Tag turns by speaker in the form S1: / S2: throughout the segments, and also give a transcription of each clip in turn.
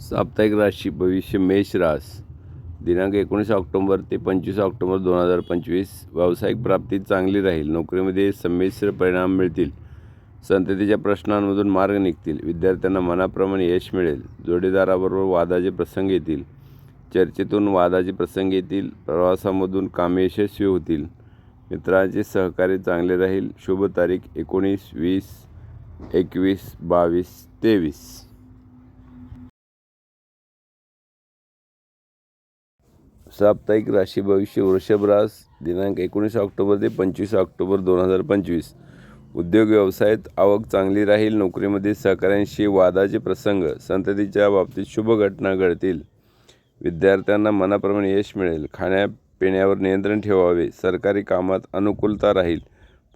S1: साप्ताहिक राशी भविष्य मेष रास. दिनांक एकोणीस ऑक्टोबर ते पंचवीस ऑक्टोबर दोन हजार पंचवीस. व्यावसायिक प्राप्ती चांगली राहील. नोकरीमध्ये संमिश्र परिणाम मिळतील. संततीच्या प्रश्नांमधून मार्ग निघतील. विद्यार्थ्यांना मनाप्रमाणे यश मिळेल. जोडीदाराबरोबर वादाचे प्रसंग येतील. चर्चेतून वादाचे प्रसंग येतील. प्रवासामधून कामे यशस्वी होतील. मित्रांचे सहकार्य चांगले राहील. शुभ तारीख एकोणीस वीस एकवीस बावीस तेवीस. साप्ताहिक राशी भविष्य वृषभ रास दिनांक एकोणीस ऑक्टोबर ते पंचवीस ऑक्टोबर दोन हजार पंचवीस. उद्योग व्यवसायात आवक चांगली राहील नोकरीमध्ये सहकाऱ्यांशी वादाचे प्रसंग संततीच्या बाबतीत शुभ घटना घडतील. विद्यार्थ्यांना मनाप्रमाणे यश मिळेल. खाण्यापिण्यावर नियंत्रण ठेवावे. सरकारी कामात अनुकूलता राहील.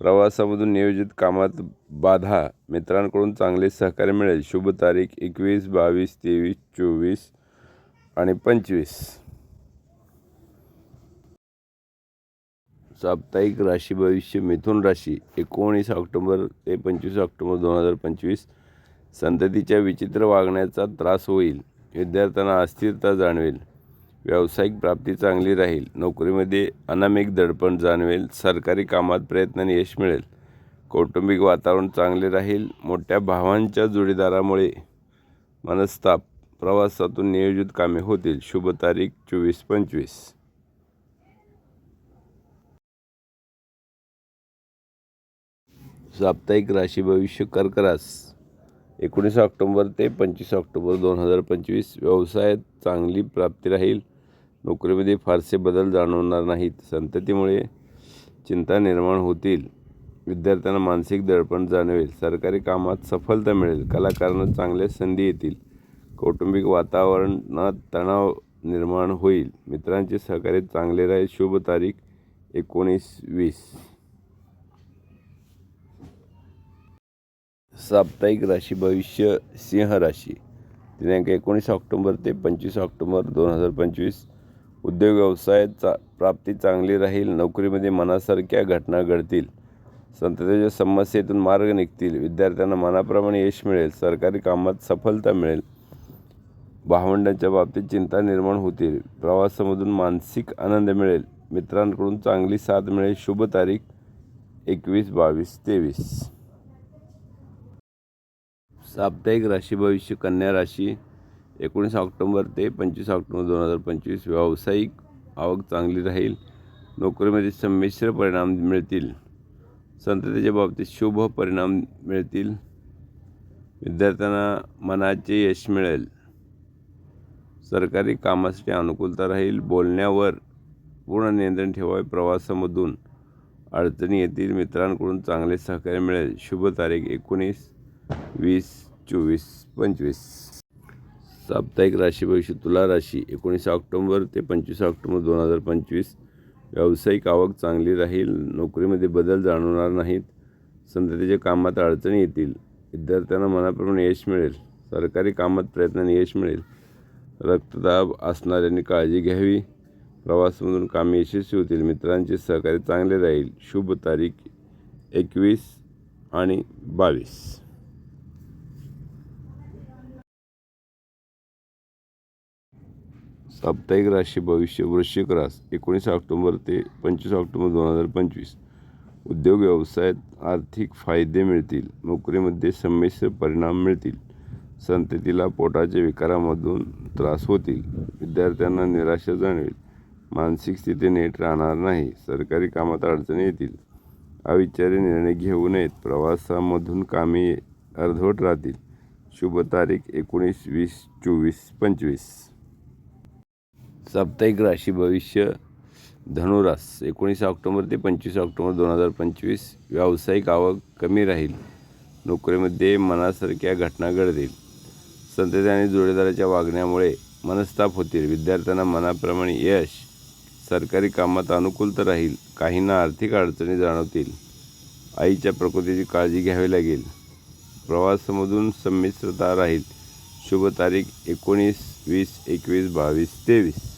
S1: प्रवासामधून नियोजित कामात बाधा मित्रांकडून चांगले सहकार्य मिळेल. शुभ तारीख एकवीस बावीस तेवीस चोवीस आणि पंचवीस. साप्ताहिक राशी भविष्य मिथुन राशी एकोणीस ऑक्टोबर ते पंचवीस ऑक्टोबर दोन हजार पंचवीस. संततीच्या विचित्र वागण्याचा त्रास होईल. विद्यार्थ्यांना अस्थिरता जाणवेल. व्यावसायिक प्राप्ती चांगली राहील. नोकरीमध्ये अनामिक दडपण जाणवेल. सरकारी कामात प्रयत्नाने यश मिळेल. कौटुंबिक वातावरण चांगले राहील. मोठ्या भावांच्या जोडीदारामुळे मनस्ताप प्रवासातून नियोजित कामे होतील. शुभ तारीख चोवीस पंचवीस. साप्ताहिक राशी भविष्य कर्करास. एकोणीस ऑक्टोंबर ते पंचवीस ऑक्टोबर दोन हजार पंचवीस व्यवसायात चांगली प्राप्ती राहील. नोकरीमध्ये फारसे बदल जाणवणार नाहीत. संततीमुळे चिंता निर्माण होतील. विद्यार्थ्यांना मानसिक दडपण जाणवेल. सरकारी कामात सफलता मिळेल. कलाकारांना चांगल्या संधी येतील. कौटुंबिक वातावरणात तणाव निर्माण होईल. मित्रांचे सहकार्य चांगले राहील. शुभ तारीख एकोणीस वीस. साप्ताहिक राशी भविष्य सिंह राशी. दिनांक एकोणीस ऑक्टोंबर ते पंचवीस ऑक्टोंबर दोन हजार पंचवीस. उद्योग व्यवसायात चा प्राप्ती चांगली राहील नोकरीमध्ये मनासारख्या घटना घडतील. संततेच्या समस्येतून मार्ग निघतील. विद्यार्थ्यांना मनाप्रमाणे यश मिळेल सरकारी कामात सफलता मिळेल. भावंडांच्या बाबतीत चिंता निर्माण होतील. प्रवासामधून मानसिक आनंद मिळेल. मित्रांकडून चांगली साथ मिळेल. शुभ तारीख एकवीस बावीस तेवीस. साप्ताहिक राशी भविष्य कन्या राशी एकोणीस ऑक्टोंबर ते पंचवीस ऑक्टोंबर दोन हजार पंचवीस. व्यावसायिक आवक चांगली राहील. नोकरीमध्ये संमिश्र परिणाम मिळतील. संततेच्या बाबतीत शुभ परिणाम मिळतील. विद्यार्थ्यांना मनाचे यश मिळेल. सरकारी कामासाठी अनुकूलता राहील. बोलण्यावर पूर्ण नियंत्रण ठेवावे प्रवासामधून अडचणी येतील. मित्रांकडून चांगले सहकार्य मिळेल. शुभ तारीख एकोणीस वीस चोवीस पंचवीस. साप्ताहिक राशी भविष्य तुला राशी. एकोणीस ऑक्टोंबर ते पंचवीस ऑक्टोबर दोन हजार पंचवीस. व्यावसायिक आवक चांगली राहील. नोकरीमध्ये बदल जाणवणार नाहीत. संततीच्या कामात अडचणी येतील. विद्यार्थ्यांना मनाप्रमाणे यश मिळेल. सरकारी कामात प्रयत्नाने यश मिळेल. रक्तदाब असणाऱ्यांनी काळजी घ्यावी. प्रवासमधून कामे यशस्वी होतील. मित्रांचे सहकार्य चांगले राहील. शुभ तारीख एकवीस आणि बावीस. साप्ताहिक राशी भविष्य वृश्चिक रास एकोणीस ऑक्टोंबर ते पंचवीस ऑक्टोंबर दोन हजार पंचवीस. उद्योग व्यवसायात आर्थिक फायदे मिळतील नोकरीमध्ये संमिश्र परिणाम मिळतील संततीला पोटाच्या विकारामधून त्रास होतील विद्यार्थ्यांना निराशा जाणवेल मानसिक स्थिती नीट राहणार नाही सरकारी कामात अडचणी येतील अविचारी निर्णय घेऊ नयेत प्रवासामधून कामे अर्धवट राहतील. शुभ तारीख एकोणीस वीस चोवीस पंचवीस. साप्ताहिक राशी भविष्य धनुरास एकोणीस ऑक्टोबर ते पंचवीस ऑक्टोबर दोन हजार पंचवीस. व्यावसायिक आवक कमी राहील. नोकरीमध्ये मनासारख्या घटना घडतील. संतती आणि जोडीदाराच्या वागण्यामुळे मनस्ताप होतील. विद्यार्थ्यांना मनाप्रमाणे यश सरकारी कामात अनुकूलता राहील. काहींना आर्थिक अडचणी जाणवतील. आईच्या प्रकृतीची काळजी घ्यावी लागेल. प्रवासामधून संमिश्रता राहील. शुभ तारीख एकोणीस वीस एकवीस बावीस तेवीस.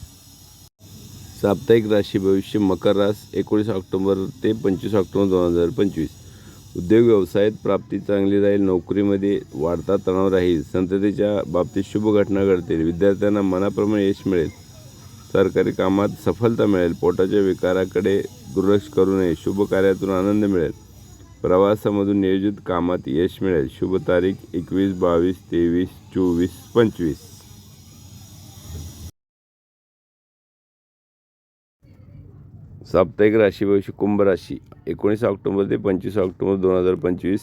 S1: साप्ताहिक राशी भविष्य मकर रास एकोणीस ऑक्टोबर ते पंचवीस ऑक्टोबर दोन हजार पंचवीस. उद्योग व्यवसायात प्राप्ती चांगली राहील नोकरीमध्ये वाढता तणाव राहील संततीच्या बाबतीत शुभ घटना घडतील विद्यार्थ्यांना मनाप्रमाणे यश मिळेल सरकारी कामात सफलता मिळेल पोटाच्या विकाराकडे दुर्लक्ष करू नये शुभ कार्यातून आनंद मिळेल प्रवासामधून नियोजित कामात यश मिळेल शुभ तारीख एकवीस बावीस तेवीस चोवीस पंचवीस. साप्ताहिक राशी भविष्य कुंभ राशी एकोणीस ऑक्टोबर ते पंचवीस ऑक्टोबर दोन हजार पंचवीस.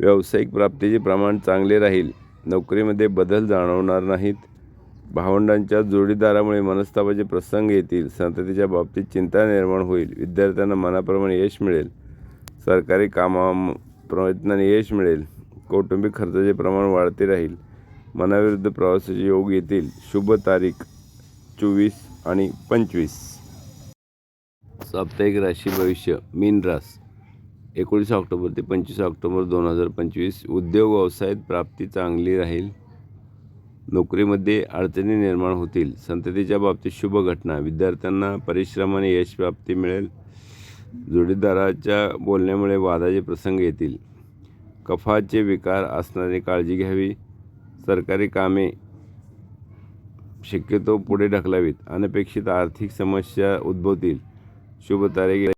S1: व्यावसायिक प्राप्तीचे प्रमाण चांगले राहील नोकरीमध्ये बदल जाणवणार नाहीत. भावंडांच्या जोडीदारामुळे मनस्तापाचे प्रसंग येतील संततीच्या बाबतीत चिंता निर्माण होईल विद्यार्थ्यांना मनाप्रमाणे यश मिळेल. सरकारी कामा प्रयत्नाने यश मिळेल कौटुंबिक खर्चाचे प्रमाण वाढते राहील. मनाविरुद्ध प्रवासाचे योग येतील. शुभ तारीख चोवीस आणि पंचवीस. साप्ताहिक राशी भविष्य मीन रास. एकोणीस ऑक्टोबर ते पंचवीस ऑक्टोबर दोन हजार पंचवीस उद्योग व्यवसायात प्राप्ती चांगली राहील. नोकरीमध्ये अडचणी निर्माण होतील. संततीच्या बाबतीत शुभ घटना. विद्यार्थ्यांना परिश्रमाने यश प्राप्ती मिळेल. जोडीदाराच्या बोलण्यामुळे वादाचे प्रसंग येतील. कफाचे विकार असणारी काळजी घ्यावी. सरकारी कामे शक्यतो पुढे ढकलावीत. अनपेक्षित आर्थिक समस्या उद्भवतील. शुभ तारीख